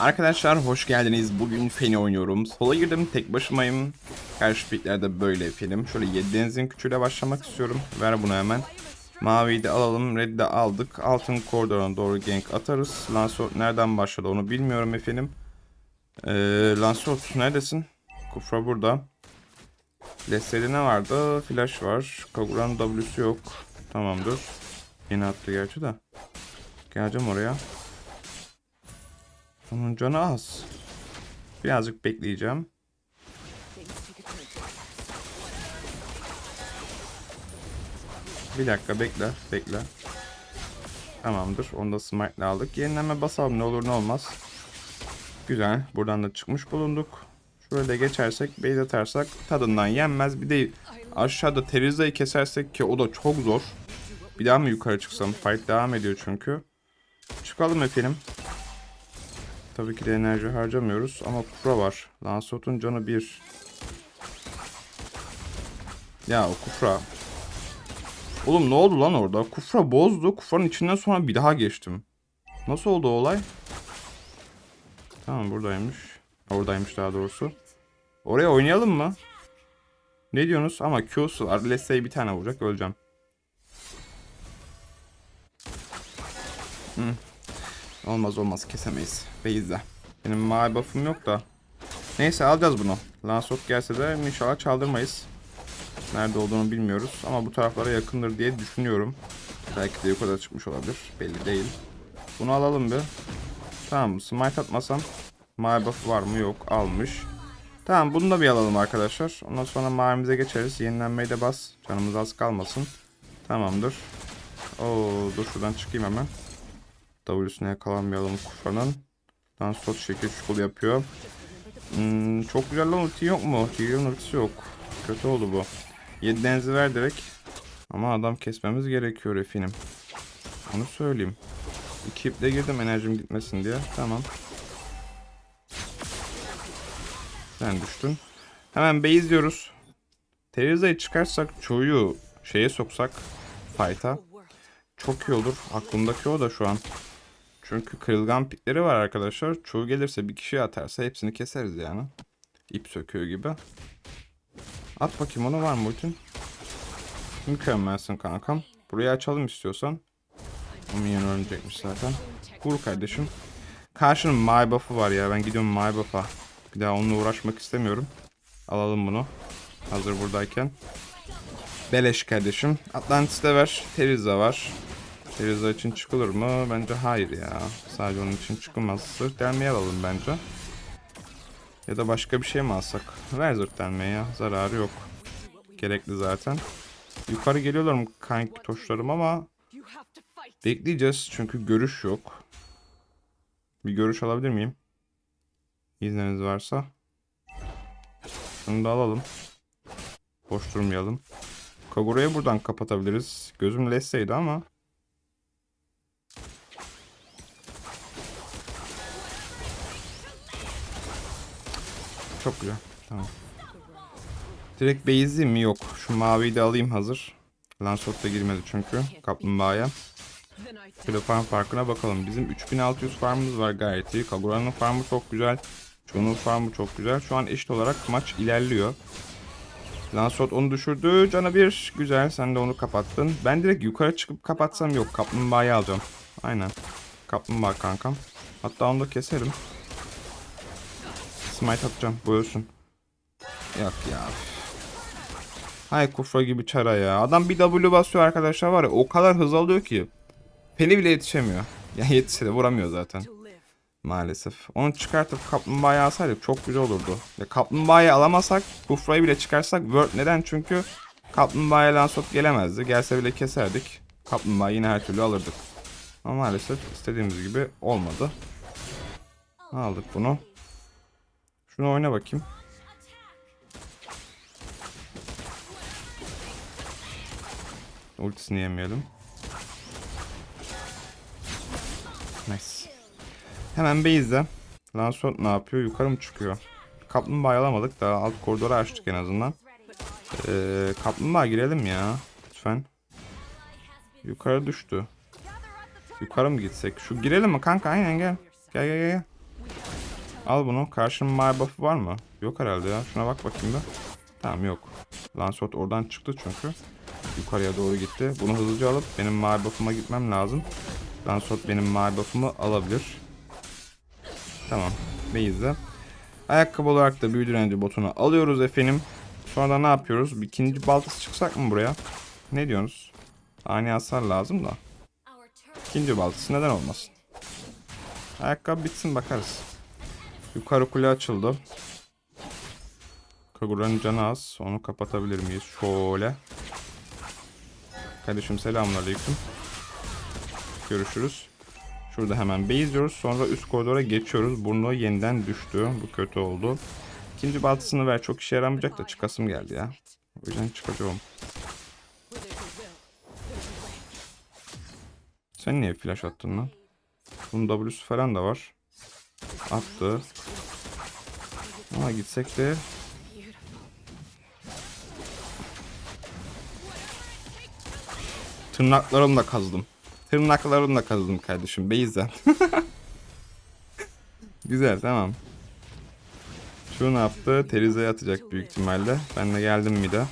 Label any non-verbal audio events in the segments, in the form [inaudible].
Arkadaşlar hoş geldiniz. Bugün Feni oynuyorum. Sola girdim tek başımayım. Karşı piklerde böyle film. Şöyle 7 denizin küçüğüyle başlamak istiyorum. Ver bunu hemen. Maviyi de alalım. Red'i de aldık. Altın koridoruna doğru gank atarız. Lancelot nereden başladı onu bilmiyorum efendim. Ee, Lancelot neredesin? Kufra burada. Leslie'de ne vardı? Flash var. Kagura'nın W'su yok. Tamamdır. Yeni attı gerçi de. Geleceğim oraya. Onun canı az. Birazcık bekleyeceğim. Bir dakika bekle, bekle. Tamamdır. Onu da smite'le aldık. Yenileme basalım ne olur ne olmaz. Güzel. Buradan da çıkmış bulunduk. Şöyle geçersek, base atarsak tadından yenmez. Bir de aşağıda Teriza'yı kesersek ki o da çok zor. Bir daha mı yukarı çıksam? Fight devam ediyor çünkü. Çıkalım efendim. Tabii ki de enerji harcamıyoruz ama Kufra var. Lancelot'un canı bir. Ya o Kufra. Oğlum ne oldu lan orada? Kufra bozdu. Kufra'nın içinden sonra bir daha geçtim. Nasıl oldu olay? Tamam buradaymış. Oradaymış daha doğrusu. Oraya oynayalım mı? Ne diyorsunuz? Ama Q'su var. Leslie'yi bir tane vuracak. Öleceğim. Hı. Olmaz olmaz kesemeyiz. Beyiz'de. Benim mavi buff'ım yok da. Neyse alacağız bunu. Lancelot gelse de inşallah çaldırmayız. Nerede olduğunu bilmiyoruz ama bu taraflara yakındır diye düşünüyorum. Belki de yukarıda çıkmış olabilir. Belli değil. Bunu alalım bir. Tamam smite atmasam mavi buff var mı yok almış. Tamam bunu da bir alalım arkadaşlar. Ondan sonra mavimize geçeriz. Yenilenmeyi de bas. Canımız az kalmasın. Tamamdır. Oo dur şuradan çıkayım hemen. W'sine yakalanmayalım Kufa'nın. Lancelot şekil şukul yapıyor. Hmm, çok güzel lan ulti yok mu? Tyrion ultisi yok. Kötü oldu bu. 7 denzi ver direkt. Ama adam kesmemiz gerekiyor efendim. Onu söyleyeyim. İki iple girdim enerjim gitmesin diye. Tamam. Sen düştün. Hemen base diyoruz. Teriza'yı çıkarsak çoğuyu şeye soksak fight'a çok iyi olur. Aklımdaki o da şu an. Çünkü kırılgan pikleri var arkadaşlar. Çoğu gelirse bir kişi atarsa hepsini keseriz yani. İp söküyor gibi. At bakayım onu var mı ultin? Mükemmelsin kankam. Burayı açalım istiyorsan. O minyon ölmeyecekmiş zaten. Vur kardeşim. Karşının my buff'ı var ya. Ben gidiyorum my buff'a. Bir daha onunla uğraşmak istemiyorum. Alalım bunu. Hazır buradayken. Beleş kardeşim. Atlantis'te ver. Teriza var. Teriza için çıkılır mı? Bence hayır ya. Sadece onun için çıkılmaz. Zırh alalım bence. Ya da başka bir şey mi alsak? Ver zırh delmeyi ya. Zararı yok. Gerekli zaten. Yukarı geliyorlar mı kanki toşlarım ama bekleyeceğiz çünkü görüş yok. Bir görüş alabilir miyim? İzniniz varsa. Şunu da alalım. Boş durmayalım. Kagura'yı buradan kapatabiliriz. Gözüm Leslie'ydi ama. Çok güzel. Tamam. Direkt base'liyim mi? Yok. Şu maviyi de alayım hazır. Lancelot da girmedi çünkü. Kaplumbağaya. Şöyle farm farkına bakalım. Bizim 3600 farmımız var gayet iyi. Kagura'nın farmı çok güzel. Çoğunun farmı çok güzel. Şu an eşit olarak maç ilerliyor. Lancelot onu düşürdü. Cana bir. Güzel. Sen de onu kapattın. Ben direkt yukarı çıkıp kapatsam yok. Kaplumbağayı alacağım. Aynen. Kaplumbağa kankam. Hatta onu da keserim. Smite atacağım. Buyursun. Yok ya. Hay kufra gibi çara ya. Adam bir W basıyor arkadaşlar var ya o kadar hız alıyor ki. Peni bile yetişemiyor. [laughs] Ya yetişse de vuramıyor zaten. Maalesef. Onu çıkartıp kaplumbağayı alsaydık çok güzel olurdu. Ya kaplumbağayı alamasak kufrayı bile çıkarsak Word neden? Çünkü kaplumbağaya Lancelot gelemezdi. Gelse bile keserdik. Kaplumbağayı yine her türlü alırdık. Ama maalesef istediğimiz gibi olmadı. Aldık bunu. Şunu oyna bakayım. Ultisini yemeyelim. Nice. Hemen base'de. Lancelot ne yapıyor? Yukarı mı çıkıyor? Kaplumbağa alamadık da alt koridoru açtık en azından. Ee, kaplumbağa girelim ya. Lütfen. Yukarı düştü. Yukarı mı gitsek? Şu girelim mi kanka? Aynen gel. Gel gel gel. Al bunu. Karşının mavi buff'ı var mı? Yok herhalde ya. Şuna bak bakayım da. Tamam yok. Lancelot oradan çıktı çünkü. Yukarıya doğru gitti. Bunu hızlıca alıp benim mavi buff'ıma gitmem lazım. Lancelot benim mavi buff'ımı alabilir. Tamam. Base'de. Ayakkabı olarak da büyü direnci botunu alıyoruz efendim. Sonra da ne yapıyoruz? Bir ikinci baltası çıksak mı buraya? Ne diyorsunuz? Ani hasar lazım da. İkinci baltası neden olmasın? Ayakkabı bitsin bakarız. Yukarı kule açıldı. Kagura'nın canı az. Onu kapatabilir miyiz? Şöyle. Kardeşim selamünaleyküm. Görüşürüz. Şurada hemen base diyoruz. Sonra üst koridora geçiyoruz. Burnu yeniden düştü. Bu kötü oldu. İkinci baltasını ver. Çok işe yaramayacak da çıkasım geldi ya. O yüzden çıkacağım. Sen niye flash attın lan? Bunun W'su falan da var. Attı. Ama gitsek de Tırnaklarımla kazdım. Tırnaklarımla kazdım kardeşim. Beyzen. [laughs] Güzel tamam. Şu ne yaptı? Teriza'ya atacak büyük ihtimalle. Ben de geldim mi de.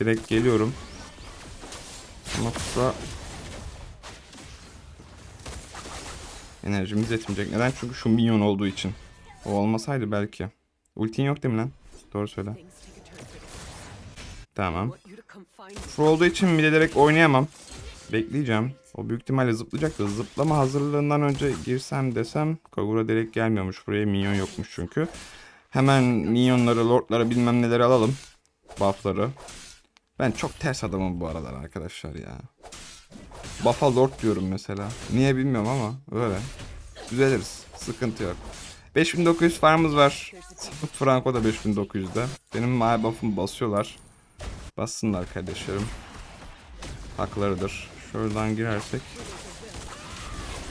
Direkt geliyorum. Ama kusura Enerjimiz yetmeyecek. Neden? Çünkü şu minyon olduğu için. O olmasaydı belki. Ultin yok değil mi lan? Doğru söyle. Tamam. Şu olduğu için mide direkt oynayamam. Bekleyeceğim. O büyük ihtimalle zıplayacak da zıplama hazırlığından önce girsem desem Kagura direkt gelmiyormuş. Buraya minyon yokmuş çünkü. Hemen minyonları, lordları bilmem neleri alalım. Buff'ları. Ben çok ters adamım bu aralar arkadaşlar ya. Buff'a lord diyorum mesela. Niye bilmiyorum ama öyle. Düzeliriz. Sıkıntı yok. 5900 farmımız var. Franco da 5900'de. Benim mavi buff'ımı basıyorlar. Bassınlar kardeşlerim. Haklarıdır. Şuradan girersek.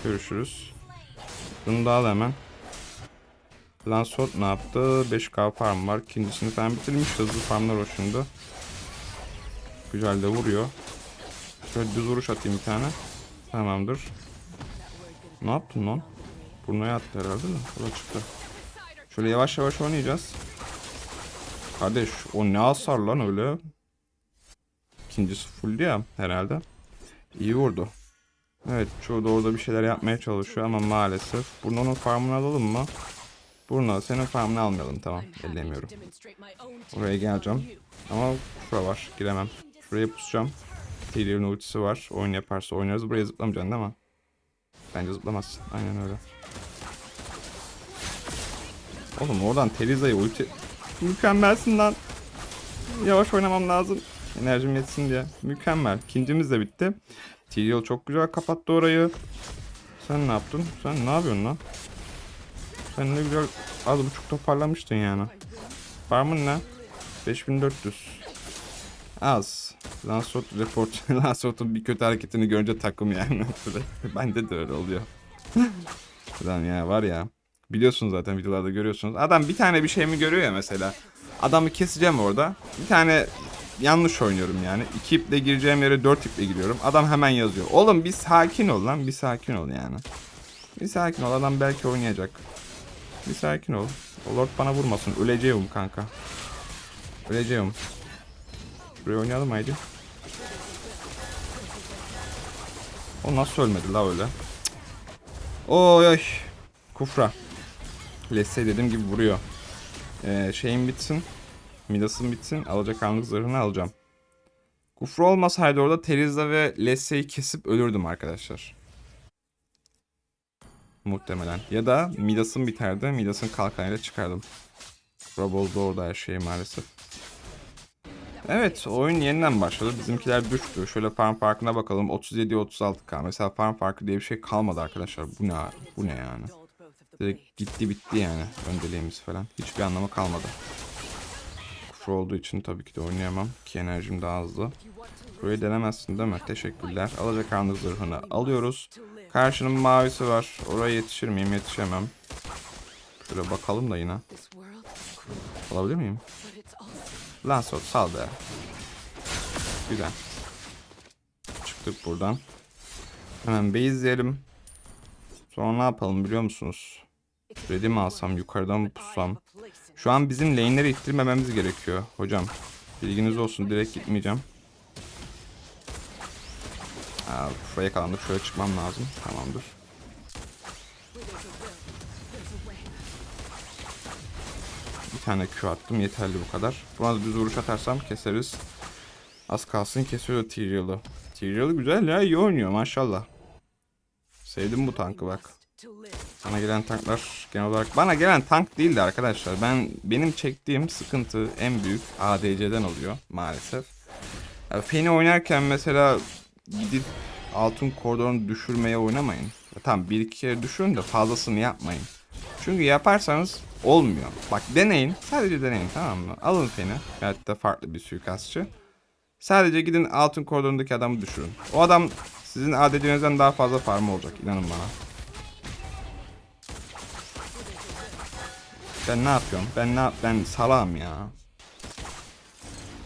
Görüşürüz. Bunu da al hemen. Lancelot ne yaptı? 5k farm var. İkincisini falan bitirmiş. Hızlı farmlar o. Güzel de vuruyor. Şöyle düz vuruş atayım bir tane. Tamamdır. Ne yaptın lan? Burnuya attı herhalde de. O da çıktı. Şöyle yavaş yavaş oynayacağız. Kardeş o ne hasar lan öyle. İkincisi full ya herhalde. İyi vurdu. Evet çoğu da orada bir şeyler yapmaya çalışıyor ama maalesef. Burnunun farmını alalım mı? Burnu senin farmını almayalım tamam ellemiyorum. Oraya geleceğim. Ama şura var giremem. Şuraya pusacağım. Hiller'in ultisi var. Oyun yaparsa oynarız. Buraya zıplamayacaksın değil mi? Bence zıplamazsın. Aynen öyle. Oğlum oradan Teriza'yı ulti... Mükemmelsin lan. Yavaş oynamam lazım. Enerjim yetsin diye. Mükemmel. İkincimiz de bitti. Tyrael çok güzel kapattı orayı. Sen ne yaptın? Sen ne yapıyorsun lan? Sen ne güzel az buçuk toparlamıştın yani. Farmın ne? 5400. Az. Lancelot report. [laughs] Lancelot'un bir kötü hareketini görünce takım yani. [laughs] Bende de öyle oluyor. [laughs] Lan ya var ya. Biliyorsunuz zaten videolarda görüyorsunuz. Adam bir tane bir şey mi görüyor ya mesela. Adamı keseceğim orada. Bir tane yanlış oynuyorum yani. İki iple gireceğim yere dört iple giriyorum. Adam hemen yazıyor. Oğlum bir sakin ol lan. Bir sakin ol yani. Bir sakin ol. Adam belki oynayacak. Bir sakin ol. O lord bana vurmasın. Öleceğim kanka. Öleceğim. Buraya oynayalım haydi. O nasıl ölmedi la öyle? Oy oy. Kufra. Lesse dediğim gibi vuruyor. Ee, şeyim bitsin. Midas'ın bitsin. Alacakaranlık zırhını alacağım. Kufra olmasaydı orada Teriza ve Lesse'yi kesip ölürdüm arkadaşlar. Muhtemelen. Ya da Midas'ın biterdi. Midas'ın kalkanıyla çıkardım. Kufra bozdu orada her şeyi maalesef. Evet oyun yeniden başladı. Bizimkiler düştü. Şöyle farm farkına bakalım. 37-36k. Mesela farm farkı diye bir şey kalmadı arkadaşlar. Bu ne? Bu ne yani? Direkt gitti bitti yani önceliğimiz falan. Hiçbir anlamı kalmadı. Kufra olduğu için tabii ki de oynayamam. Ki enerjim daha hızlı. Burayı denemezsin değil mi? Teşekkürler. Alacakaranlık zırhını alıyoruz. Karşının mavisi var. Oraya yetişir miyim? Yetişemem. Şöyle bakalım da yine. Alabilir miyim? Lancelot sal be. Güzel. Çıktık buradan. Hemen base'leyelim. Sonra ne yapalım biliyor musunuz? Red'i mi alsam yukarıdan mı pussam? Şu an bizim lane'leri ittirmememiz gerekiyor hocam. Bilginiz olsun direkt gitmeyeceğim. Aa, kufaya yakalandık. Şöyle çıkmam lazım. Tamamdır. Tane Q attım. Yeterli bu kadar. Buna düz vuruş atarsam keseriz. Az kalsın kesiyor Tyrell'ı. Tyrell güzel ya. iyi oynuyor maşallah. Sevdim bu tankı bak. Bana gelen tanklar genel olarak bana gelen tank değildi arkadaşlar. Ben benim çektiğim sıkıntı en büyük ADC'den oluyor maalesef. Feni oynarken mesela gidip altın koridorunu düşürmeye oynamayın. Ya tamam bir iki kere düşürün de fazlasını yapmayın. Çünkü yaparsanız olmuyor. Bak deneyin. Sadece deneyin tamam mı? Alın Feni. Veyahut da farklı bir suikastçı. Sadece gidin altın koridorundaki adamı düşürün. O adam sizin ADC'nizden daha fazla farm olacak. inanın bana. Ben ne yapıyorum? Ben ne yap ben salam ya.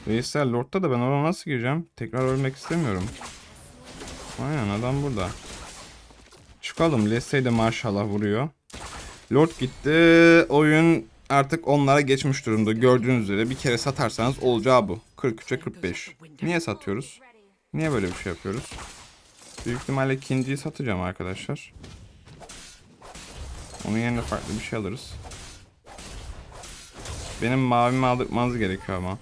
Veysel Lord'da da ben oraya nasıl gireceğim? Tekrar ölmek istemiyorum. Aynen adam burada. Çıkalım. Leslie de maşallah vuruyor. Lord gitti. Oyun artık onlara geçmiş durumda. Gördüğünüz üzere bir kere satarsanız olacağı bu. 43'e 45. Niye satıyoruz? Niye böyle bir şey yapıyoruz? Büyük ihtimalle ikinciyi satacağım arkadaşlar. Onun yerine farklı bir şey alırız. Benim mavimi aldırmanız gerekiyor ama.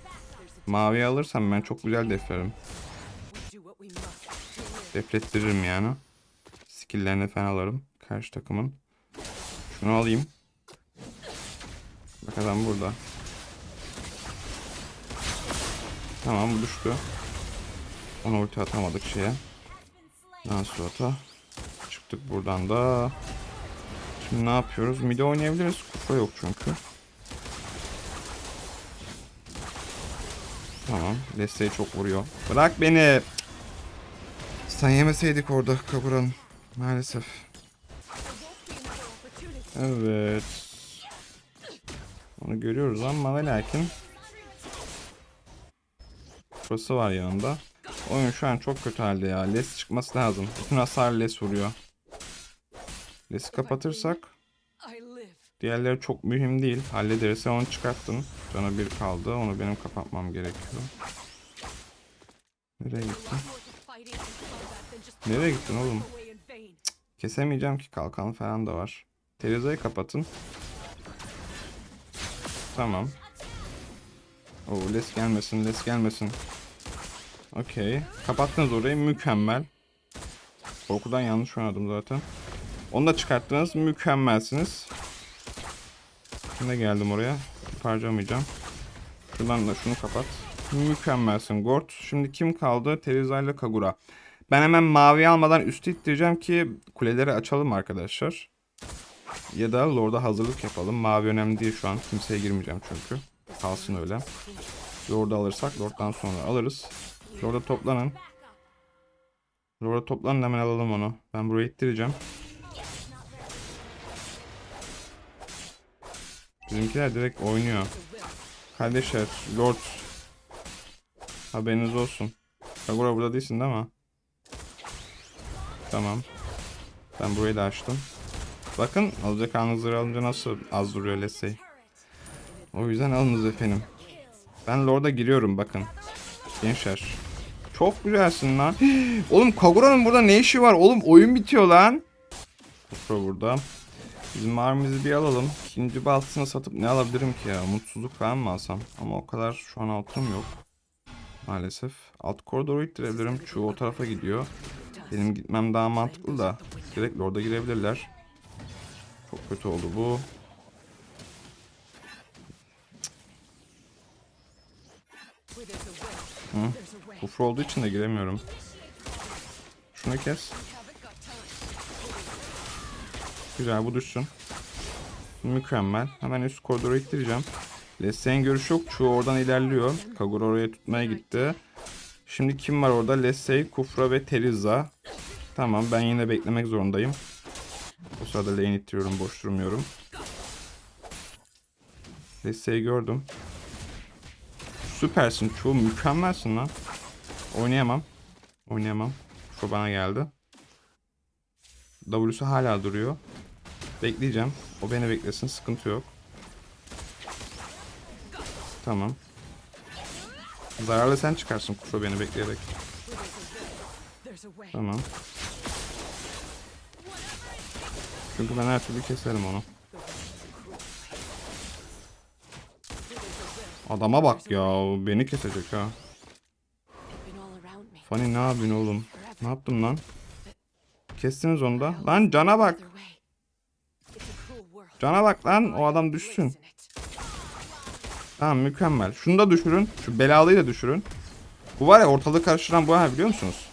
Mavi alırsam ben çok güzel deflerim. Deflettiririm yani. Skill'lerini falan alırım. Karşı takımın. Şunu alayım. Bak adam burada. Tamam bu düştü. Onu ulti atamadık şeye. Ata? Çıktık buradan da. Şimdi ne yapıyoruz? Mide oynayabiliriz. Kupa yok çünkü. Tamam. Desteği çok vuruyor. Bırak beni. Sen yemeseydik orada Kaburan. Maalesef. Evet. Onu görüyoruz ama ve lakin Burası var yanında. Oyun şu an çok kötü halde ya. Les çıkması lazım. Bütün hasar Les vuruyor. Les'i kapatırsak diğerleri çok mühim değil. Hallederiz. Sen onu çıkarttın. Cana bir kaldı. Onu benim kapatmam gerekiyor. Nereye gittin? Nereye gittin oğlum? Kesemeyeceğim ki kalkan falan da var. Teriza'yı kapatın. Tamam. Oo les gelmesin les gelmesin. Okey. Kapattınız orayı mükemmel. Korkudan yanlış oynadım zaten. Onu da çıkarttınız mükemmelsiniz. Şimdi geldim oraya. Harcamayacağım. Şuradan da şunu kapat. Mükemmelsin Gort. Şimdi kim kaldı? Teriza ile Kagura. Ben hemen mavi almadan üstü ittireceğim ki kuleleri açalım arkadaşlar. Ya da Lord'a hazırlık yapalım. Mavi önemli değil şu an. Kimseye girmeyeceğim çünkü. Kalsın öyle. Lord'u alırsak Lord'dan sonra alırız. Lord'a toplanın. Lord'a toplanın hemen alalım onu. Ben buraya ittireceğim. Bizimkiler direkt oynuyor. Kardeşler, Lord. Haberiniz olsun. Kagura burada değilsin değil mi? Tamam. Ben burayı da açtım. Bakın alacak anınızı alınca nasıl az duruyor let's say. O yüzden alınız efendim. Ben Lord'a giriyorum bakın. Gençler. Çok güzelsin lan. [gasps] Oğlum Kagura'nın burada ne işi var? Oğlum oyun bitiyor lan. Kufra burada. Bizim mavimizi bir alalım. İkinci baltısını satıp ne alabilirim ki ya? Mutsuzluk falan mı alsam? Ama o kadar şu an altınım yok. Maalesef. Alt koridoru ittirebilirim. Şu o tarafa gidiyor. Benim gitmem daha mantıklı da. Direkt orada girebilirler. Çok kötü oldu bu. Hı? Kufra olduğu için de giremiyorum. Şunu kes. Güzel bu düşsün. Mükemmel. Hemen üst koridoru ittireceğim. Leslie'nin görüşü yok. Şu oradan ilerliyor. Kagura oraya tutmaya gitti. Şimdi kim var orada? Leslie, Kufra ve Teriza. Tamam ben yine beklemek zorundayım. Sırada lane ittiriyorum. Boş durmuyorum. Leslie'yi gördüm. Süpersin. Çoğu mükemmelsin lan. Oynayamam. Oynayamam. Şu bana geldi. W'su hala duruyor. Bekleyeceğim. O beni beklesin. Sıkıntı yok. Tamam. Zararlı sen çıkarsın kufra beni bekleyerek. Tamam. Çünkü ben her türlü keserim onu. Adama bak ya. Beni kesecek ha. Fanny ne yapıyorsun oğlum? Ne yaptın lan? Kestiniz onu da. Lan cana bak. Cana bak lan. O adam düşsün. Tamam mükemmel. Şunu da düşürün. Şu belalıyı da düşürün. Bu var ya ortalığı karıştıran bu ha biliyor musunuz?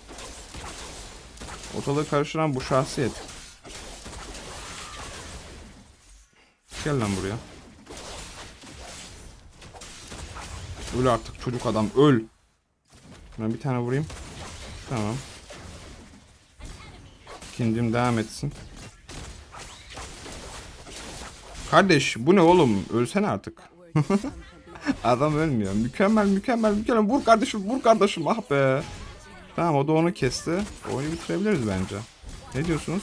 Ortalığı karıştıran bu şahsiyet. Gel lan buraya. Öl artık çocuk adam öl. Ben bir tane vurayım. Tamam. İkincim devam etsin. Kardeş bu ne oğlum? Ölsene artık. [laughs] Adam ölmüyor. Mükemmel mükemmel mükemmel. Vur kardeşim vur kardeşim ah be. Tamam o da onu kesti. Oyunu bitirebiliriz bence. Ne diyorsunuz?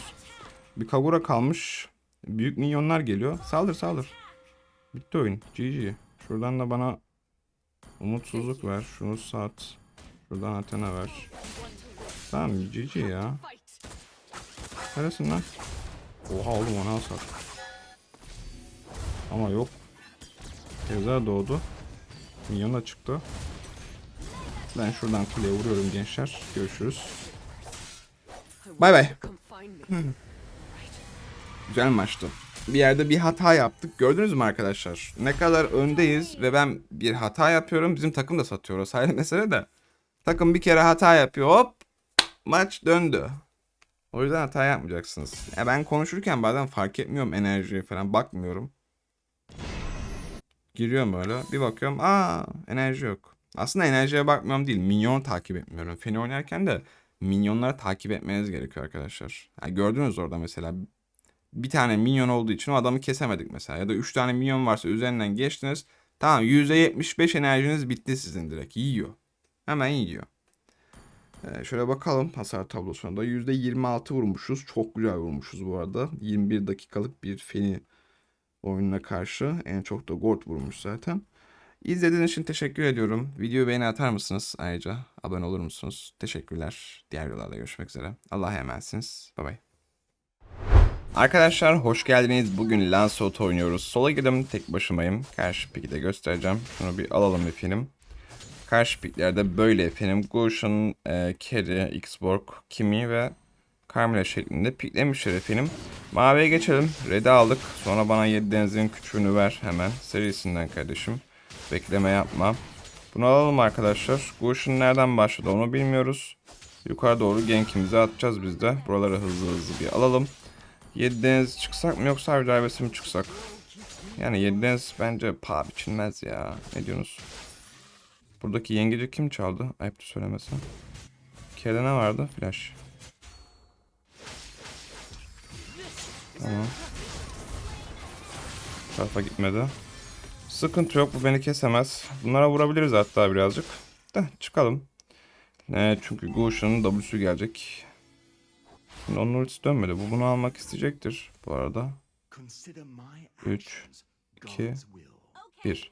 Bir Kagura kalmış. Büyük minyonlar geliyor. Saldır saldır. Bitti oyun. GG. Şuradan da bana umutsuzluk ver. Şunu sat. Şuradan Athena ver. Tamam GG ya. Neresin lan? Oha oğlum ona hasar. Ama yok. Teyze doğdu. Minyon da çıktı. Ben şuradan kuleye vuruyorum gençler. Görüşürüz. Bay bay. [laughs] Güzel maçtı. Bir yerde bir hata yaptık. Gördünüz mü arkadaşlar? Ne kadar öndeyiz ve ben bir hata yapıyorum. Bizim takım da satıyor. O ayrı mesele de. Takım bir kere hata yapıyor. Hop. Maç döndü. O yüzden hata yapmayacaksınız. Ya ben konuşurken bazen fark etmiyorum enerjiye falan. Bakmıyorum. Giriyorum öyle. Bir bakıyorum. Aa enerji yok. Aslında enerjiye bakmıyorum değil. Minyon takip etmiyorum. Feni oynarken de minyonları takip etmeniz gerekiyor arkadaşlar. Yani gördünüz orada mesela bir tane minyon olduğu için o adamı kesemedik mesela. Ya da 3 tane minyon varsa üzerinden geçtiniz. Tamam %75 enerjiniz bitti sizin direkt. Yiyor. Hemen yiyor. Ee, şöyle bakalım hasar tablosuna da. %26 vurmuşuz. Çok güzel vurmuşuz bu arada. 21 dakikalık bir feni oyununa karşı. En çok da Gord vurmuş zaten. İzlediğiniz için teşekkür ediyorum. Videoyu beğeni atar mısınız? Ayrıca abone olur musunuz? Teşekkürler. Diğer videolarda görüşmek üzere. Allah'a emanetsiniz. Bay bay. Arkadaşlar hoş geldiniz. Bugün Lancelot oynuyoruz. Sola girdim. Tek başımayım. Karşı piki de göstereceğim. Şunu bir alalım efendim. Karşı piklerde böyle efendim. Goshen, e, Kerry, Xborg, Kimi ve Carmilla şeklinde piklemişler efendim. Maviye geçelim. Red'i aldık. Sonra bana 7 denizin küçüğünü ver hemen. Serisinden kardeşim. Bekleme yapma. Bunu alalım arkadaşlar. Goshen nereden başladı onu bilmiyoruz. Yukarı doğru genkimizi atacağız biz de. Buraları hızlı hızlı bir alalım. 7 deniz çıksak mı yoksa avcı darbesi mi çıksak? Yani 7 deniz bence paha biçilmez ya. Ne diyorsunuz? Buradaki yengeci kim çaldı? Ayıptı söylemesi. Kerde ne vardı? Flash. Tamam. Tarafa gitmedi. Sıkıntı yok bu beni kesemez. Bunlara vurabiliriz hatta birazcık. Da çıkalım. Ne çünkü Goshen'ın W'su gelecek. Şimdi onun ultisi dönmedi. Bu bunu almak isteyecektir bu arada. 3, 2, 1.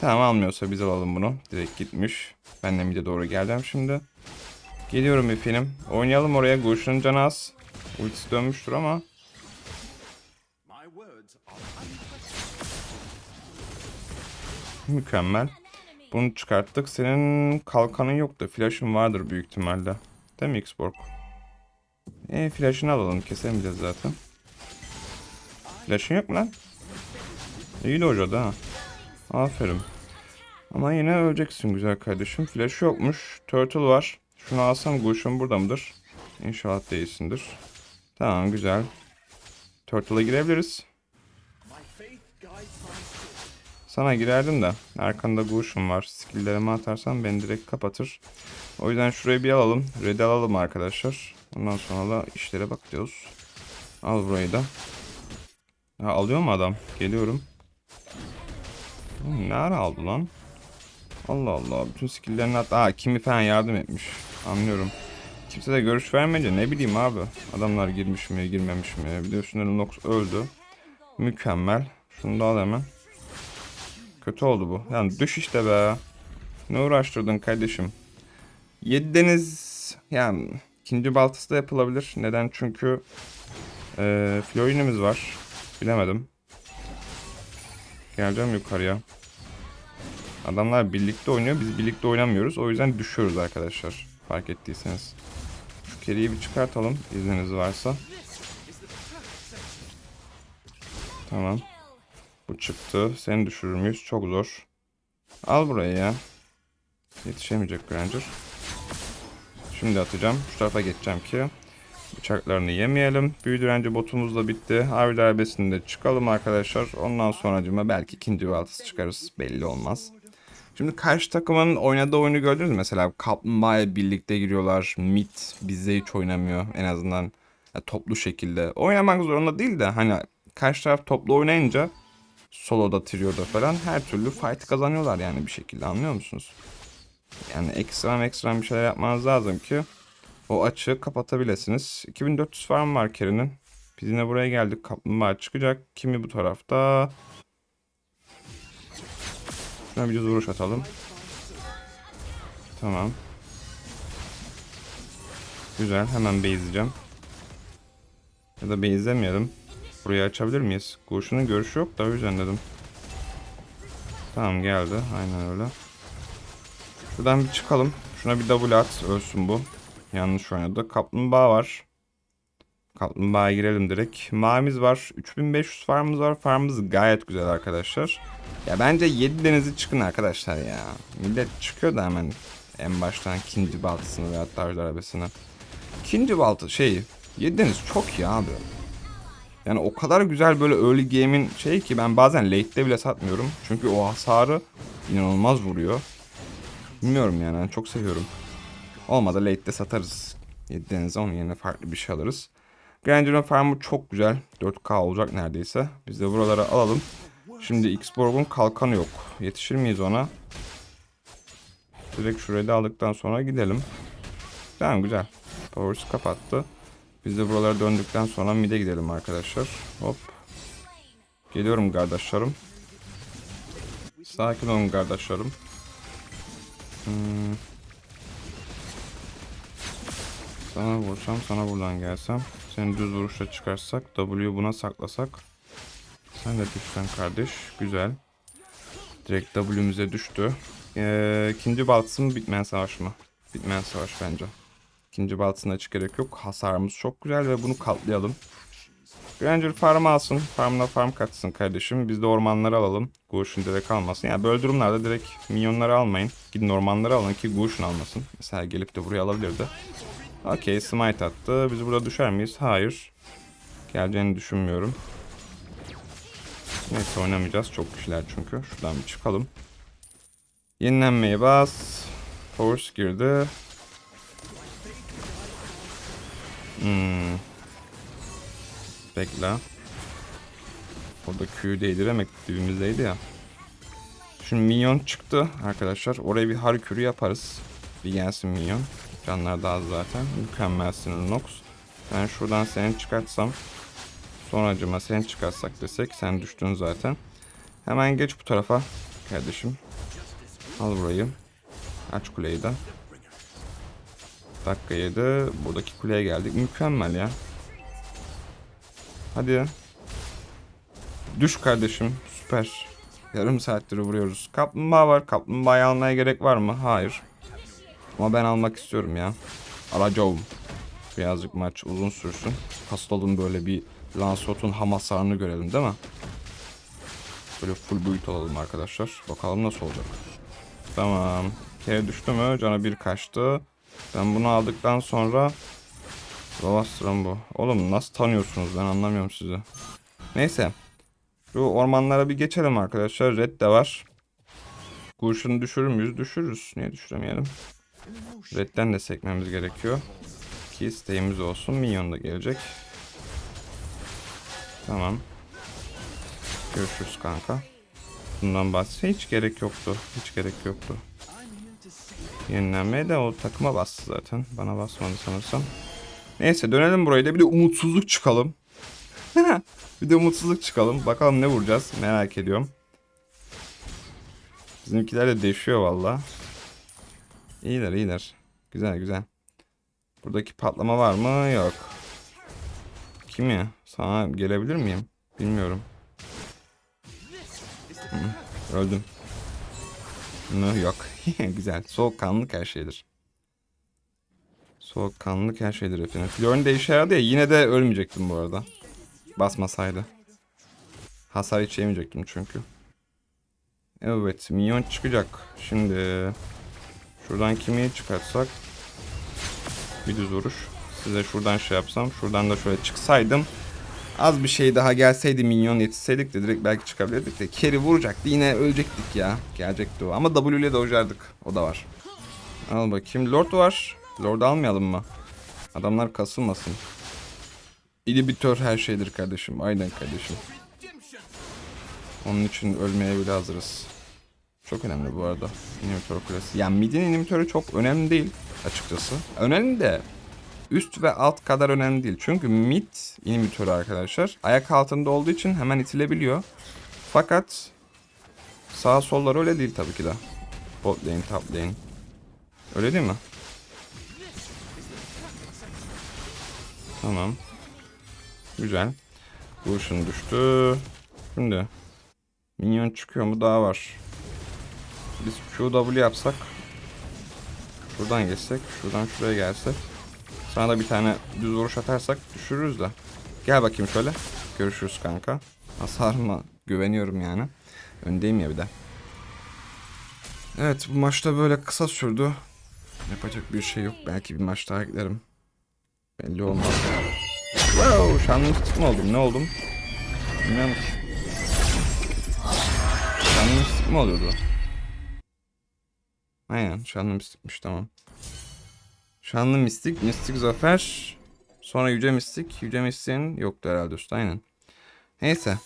Tamam almıyorsa biz alalım bunu. Direkt gitmiş. Ben de mid'e doğru geleceğim şimdi. Geliyorum efendim. Oynayalım oraya. Gushin'ın canı az. Ultisi dönmüştür ama. Mükemmel. Bunu çıkarttık. Senin kalkanın yoktu. Flash'ın vardır büyük ihtimalle. Değil mi Xborg? E flash'ını alalım. Kesemeyeceğiz zaten. Flash'ın yok mu lan? İyi de hoca ha. Aferin. Ama yine öleceksin güzel kardeşim. Flash yokmuş. Turtle var. Şunu alsam Gush'un burada mıdır? İnşallah değilsindir. Tamam güzel. Turtle'a girebiliriz. Sana girerdim de. Arkanda Gush'um var. Skill'lerimi atarsan beni direkt kapatır. O yüzden şurayı bir alalım. Red'i alalım arkadaşlar. Ondan sonra da işlere bakacağız. Al burayı da. Ha, alıyor mu adam? Geliyorum. Oğlum, Ne ara aldı lan? Allah Allah. Bütün skill'lerini at. Aa kimi falan yardım etmiş. Anlıyorum. kimse de görüş vermeyince ne bileyim abi. Adamlar girmiş mi girmemiş mi. Bir de Nox öldü. Mükemmel. Şunu da al hemen. Kötü oldu bu. Yani düş işte be. Ne uğraştırdın kardeşim. Yedi deniz yani ikinci baltası da yapılabilir. Neden? Çünkü e, Florin'imiz var. Bilemedim. Geleceğim yukarıya. Adamlar birlikte oynuyor. Biz birlikte oynamıyoruz. O yüzden düşüyoruz arkadaşlar. Fark ettiyseniz. Şu keriyi bir çıkartalım. izniniz varsa. Tamam. Bu çıktı. Seni düşürür müyüz? Çok zor. Al burayı ya. Yetişemeyecek Granger. Şimdi atacağım. Şu tarafa geçeceğim ki bıçaklarını yemeyelim. Büyü direnci botumuz da bitti. Abi darbesinde çıkalım arkadaşlar. Ondan sonracıma belki ikinci baltası çıkarız. Belli olmaz. Şimdi karşı takımın oynadığı oyunu gördünüz mü? Mesela Kaplumbağa birlikte giriyorlar. Mid bizde hiç oynamıyor. En azından ya, toplu şekilde. Oynamak zorunda değil de hani karşı taraf toplu oynayınca soloda, trio'da falan her türlü fight kazanıyorlar yani bir şekilde anlıyor musunuz? Yani ekstrem ekstrem bir şeyler yapmanız lazım ki o açığı kapatabilirsiniz. 2400 farm var Kerry'nin. Biz yine buraya geldik. Kaplumbağa çıkacak. Kimi bu tarafta? Şuna bir vuruş atalım. Tamam. Güzel. Hemen base'leyeceğim. Ya da base'lemeyelim. Burayı açabilir miyiz? Kurşunun görüşü yok da o yüzden dedim. Tamam geldi. Aynen öyle. Şuradan bir çıkalım. Şuna bir double at. Ölsün bu. Yanlış oynadı. Kaplumbağa var. Kaplumbağa'ya girelim direkt. Mavimiz var. 3500 farmımız var. Farmımız gayet güzel arkadaşlar. Ya bence 7 denizi çıkın arkadaşlar ya. Millet çıkıyor da hemen en baştan ikinci baltasını veya tarzı arabasını. İkinci balta şey 7 deniz çok iyi abi. Yani o kadar güzel böyle early game'in şey ki ben bazen late'de bile satmıyorum. Çünkü o hasarı inanılmaz vuruyor. Bilmiyorum yani çok seviyorum. Olmadı late'de satarız. 7 denize onun yerine farklı bir şey alırız. Granger'ın farmı çok güzel. 4K olacak neredeyse. Biz de buraları alalım. Şimdi X-Borg'un kalkanı yok. Yetişir miyiz ona? Direkt şurayı da aldıktan sonra gidelim. Tamam güzel. Powers kapattı. Biz de buralara döndükten sonra mid'e gidelim arkadaşlar. Hop. Geliyorum kardeşlerim. Sakin olun kardeşlerim. Hmm. Sana vursam, sana buradan gelsem. Seni düz vuruşla çıkarsak, W'yu buna saklasak. Sen de düşsen kardeş. Güzel. Direkt W'mize düştü. Ee, ikinci baltası mı bitmeyen savaş mı? Bitmeyen savaş bence. İkinci baltısına hiç yok. Hasarımız çok güzel ve bunu katlayalım. Granger farm alsın. Farmına farm katsın kardeşim. Biz de ormanları alalım. Gush'un direkt almasın. Yani böyle durumlarda direkt minyonları almayın. Gidin ormanları alın ki Gush'un almasın. Mesela gelip de buraya alabilirdi. Okey smite attı. Biz burada düşer miyiz? Hayır. Geleceğini düşünmüyorum. Neyse oynamayacağız. Çok kişiler çünkü. Şuradan bir çıkalım. Yenilenmeye bas. Force girdi. Hmm. Bekle. Orada Q'yu değdiremek dibimizdeydi ya. Şimdi minyon çıktı arkadaşlar. Oraya bir harikürü yaparız. Bir gelsin minyon. Canlar da az zaten. Mükemmelsin Nox. Ben şuradan seni çıkartsam. Sonracıma seni çıkartsak desek. Sen düştün zaten. Hemen geç bu tarafa. Kardeşim. Al burayı. Aç kuleyi de. Dakika 7. Buradaki kuleye geldik. Mükemmel ya. Hadi. Düş kardeşim. Süper. Yarım saattir vuruyoruz. Kaplumbağa var. Kaplumbağayı almaya gerek var mı? Hayır. Ama ben almak istiyorum ya. Alacağım. Birazcık maç uzun sürsün. Hastalığın böyle bir Lancelot'un ham hasarını görelim değil mi? Böyle full boyut alalım arkadaşlar. Bakalım nasıl olacak. Tamam. Kere düştü mü? Cana bir kaçtı. Ben bunu aldıktan sonra Rovastron bu. Oğlum nasıl tanıyorsunuz ben anlamıyorum sizi. Neyse. Şu ormanlara bir geçelim arkadaşlar. Red de var. Kurşunu düşürür müyüz? Düşürürüz. Niye düşüremeyelim? Red'den de sekmemiz gerekiyor. Ki isteğimiz olsun. Minyon da gelecek. Tamam. Görüşürüz kanka. Bundan bahsedeyim. Hiç gerek yoktu. Hiç gerek yoktu. Yenilenmeye de o takıma bastı zaten. Bana basmadı sanırsam. Neyse dönelim buraya da bir de umutsuzluk çıkalım. [laughs] bir de umutsuzluk çıkalım. Bakalım ne vuracağız merak ediyorum. Bizimkiler de değişiyor valla. İyiler iyiler. Güzel güzel. Buradaki patlama var mı? Yok. Kim ya? Sana gelebilir miyim? Bilmiyorum. Hı, öldüm. Mı? Yok. [laughs] Güzel. Soğukkanlılık her şeydir. Soğukkanlılık her şeydir efendim. Flor'un de işe yaradı ya yine de ölmeyecektim bu arada. Basmasaydı. Hasar hiç yemeyecektim çünkü. Evet minyon çıkacak. Şimdi şuradan kimi çıkartsak bir düz vuruş. Size şuradan şey yapsam. Şuradan da şöyle çıksaydım. Az bir şey daha gelseydi minyon yetişseydik de direkt belki çıkabilirdik de. Carry vuracaktı yine ölecektik ya. Gelecekti o. Ama W ile dojardık. O da var. Al bakayım. Lord var. Lord almayalım mı? Adamlar kasılmasın. İnhibitör her şeydir kardeşim. Aynen kardeşim. Onun için ölmeye bile hazırız. Çok önemli bu arada. İnhibitör kulesi. Yani midin inhibitörü çok önemli değil açıkçası. Önemli de üst ve alt kadar önemli değil. Çünkü mid inhibitörü arkadaşlar ayak altında olduğu için hemen itilebiliyor. Fakat sağ sollar öyle değil tabii ki de. Bot lane, top lane. Öyle değil mi? Tamam. Güzel. Vuruşun düştü. Şimdi minyon çıkıyor mu? Daha var. Biz QW yapsak. Şuradan geçsek. Şuradan şuraya gelsek. Sana da bir tane düz vuruş atarsak düşürürüz de. Gel bakayım şöyle. Görüşürüz kanka. Hasarıma güveniyorum yani. Öndeyim ya bir de. Evet bu maçta böyle kısa sürdü. Yapacak bir şey yok. Belki bir maç daha giderim. Belli olmaz. Wow, şanlı mistik mi oldum? Ne oldum? Bilmiyorum ki. Şanlı mistik mi oluyordu? Aynen şanlı mistikmiş tamam. Şanlı mistik, mistik zafer. Sonra yüce mistik. Yüce mistiğin yoktu herhalde üstte aynen. Neyse.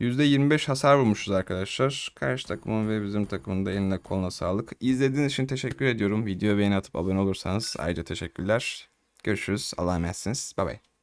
%25 hasar vurmuşuz arkadaşlar. Karşı takımın ve bizim takımın da eline koluna sağlık. İzlediğiniz için teşekkür ediyorum. Videoya beğeni atıp abone olursanız ayrıca teşekkürler. Görüşürüz. Allah'a emanetsiniz. Bay bay.